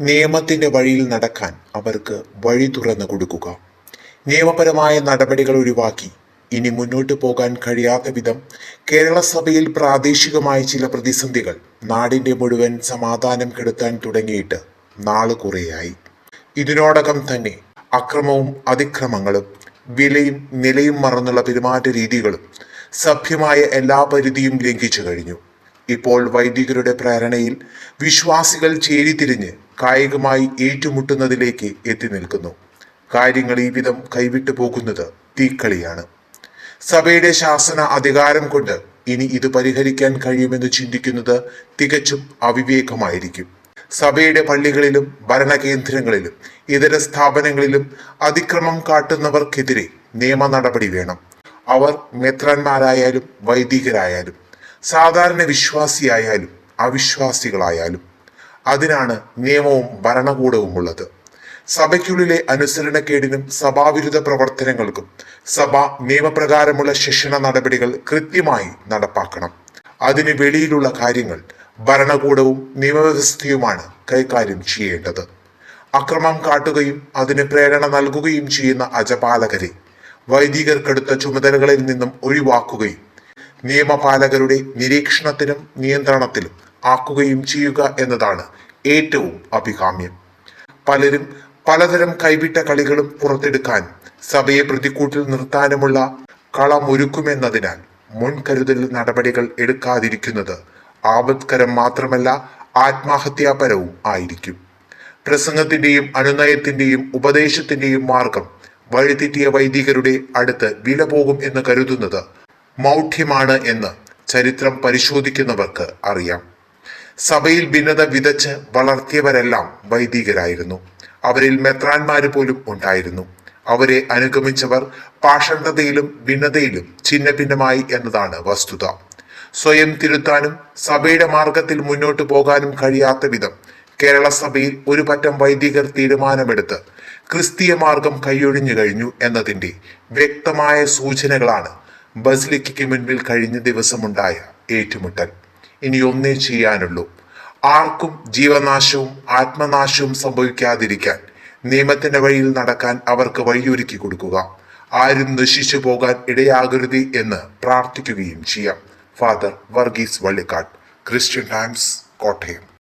നിയമത്തിന്റെ വഴിയിൽ നടക്കാൻ അവർക്ക് വഴി തുറന്നു കൊടുക്കുക. നിയമപരമായ നടപടികൾ ഒഴിവാക്കി ഇനി മുന്നോട്ട് പോകാൻ കഴിയാത്ത വിധം കേരള സഭയിൽ പ്രാദേശികമായ ചില പ്രതിസന്ധികൾ നാടിന്റെ മുഴുവൻ സമാധാനം കെടുത്താൻ തുടങ്ങിയിട്ട് നാൾ കുറേയായി. ഇതിനോടകം തന്നെ അക്രമവും അതിക്രമങ്ങളും വിലയും നിലയും മറന്നുള്ള പെരുമാറ്റ രീതികളും സഭ്യമായ എല്ലാ പരിധിയും ലംഘിച്ചു കഴിഞ്ഞു. ഇപ്പോൾ വൈദികരുടെ പ്രേരണയിൽ വിശ്വാസികൾ ചേരിതിരിഞ്ഞ് കായികമായി ഏറ്റുമുട്ടുന്നതിലേക്ക് എത്തി നിൽക്കുന്നു. കാര്യങ്ങൾ ഈ വിധം കൈവിട്ടു പോകുന്നത് തീക്കളിയാണ്. സഭയുടെ ശാസന അധികാരം കൊണ്ട് ഇനി ഇത് പരിഹരിക്കാൻ കഴിയുമെന്ന് ചിന്തിക്കുന്നത് തികച്ചും അവിവേകമായിരിക്കും. സഭയുടെ പള്ളികളിലും ഭരണകേന്ദ്രങ്ങളിലും ഇതര സ്ഥാപനങ്ങളിലും അതിക്രമം കാട്ടുന്നവർക്കെതിരെ നിയമ നടപടി വേണം. അവർ മെത്രാന്മാരായാലും വൈദികരായാലും സാധാരണ വിശ്വാസിയായാലും അവിശ്വാസികളായാലും അതിനാണ് നിയമവും ഭരണകൂടവും ഉള്ളത്. സഭയ്ക്കുള്ളിലെ അനുസരണക്കേടിനും സഭാവിരുദ്ധ പ്രവർത്തനങ്ങൾക്കും സഭ നിയമപ്രകാരമുള്ള ശിക്ഷണ നടപടികൾ കൃത്യമായി നടപ്പാക്കണം. അതിന് വെളിയിലുള്ള കാര്യങ്ങൾ ഭരണകൂടവും നിയമവ്യവസ്ഥയുമാണ് കൈകാര്യം ചെയ്യേണ്ടത്. അക്രമം കാട്ടുകയും അതിന് പ്രേരണ നൽകുകയും ചെയ്യുന്ന അജപാലകരെ വൈദികർക്കെടുത്ത ചുമതലകളിൽ നിന്നും ഒഴിവാക്കുകയും നിയമപാലകരുടെ നിരീക്ഷണത്തിലും നിയന്ത്രണത്തിലും ആക്കുകയും ചെയ്യുക എന്നതാണ് ഏറ്റവും അഭികാമ്യം. പലരും പലതരം കൈവിട്ട കളികളും പുറത്തെടുക്കാൻ സഭയെ പ്രതിക്കൂട്ടിൽ നിർത്താനുമുള്ള കളമൊരുക്കുമെന്നതിനാൽ മുൻകരുതൽ നടപടികൾ എടുക്കാതിരിക്കുന്നത് ആപത്കരം മാത്രമല്ല ആത്മഹത്യാപരവും ആയിരിക്കും. പ്രസംഗത്തിന്റെയും അനുനയത്തിന്റെയും ഉപദേശത്തിന്റെയും മാർഗം വഴിതെറ്റിയ വൈദികരുടെ അടുത്ത് വില പോകും എന്ന് കരുതുന്നത് മൗഢ്യമാണ് എന്ന് ചരിത്രം പരിശോധിക്കുന്നവർക്ക് അറിയാം. സഭയിൽ ഭിന്നത വിതച്ച് വളർത്തിയവരെല്ലാം വൈദികരായിരുന്നു. അവരിൽ മെത്രാന്മാര് പോലും ഉണ്ടായിരുന്നു. അവരെ അനുഗമിച്ചവർ പാഷണ്ഡതയിലും ഭിന്നതയിലും ഛിന്ന ഭിന്നമായി എന്നതാണ് വസ്തുത. സ്വയം തിരുത്താനും സഭയുടെ മാർഗത്തിൽ മുന്നോട്ട് പോകാനും കഴിയാത്ത വിധം കേരള സഭയിൽ ഒരു പറ്റം വൈദികർ തീരുമാനമെടുത്ത് ക്രിസ്തീയ മാർഗം കൈയൊഴിഞ്ഞു കഴിഞ്ഞു എന്നതിന്റെ വ്യക്തമായ സൂചനകളാണ് ബസിലിക്കയ്ക്ക് മുൻപിൽ കഴിഞ്ഞ ദിവസമുണ്ടായ ഏറ്റുമുട്ടൽ. ഇനി ഒന്നേ ചെയ്യാനുള്ളൂ. ആർക്കും ജീവനാശവും ആത്മനാശവും സംഭവിക്കാതിരിക്കാൻ നിയമത്തിന്റെ വഴിയിൽ നടക്കാൻ അവർക്ക് വഴിയൊരുക്കി കൊടുക്കുക. ആരും നശിച്ചു പോകാൻ ഇടയാകരുത് എന്ന് പ്രാർത്ഥിക്കുകയും ചെയ്യാം. Father Varghese Vallikkad Christian Times Kottayam.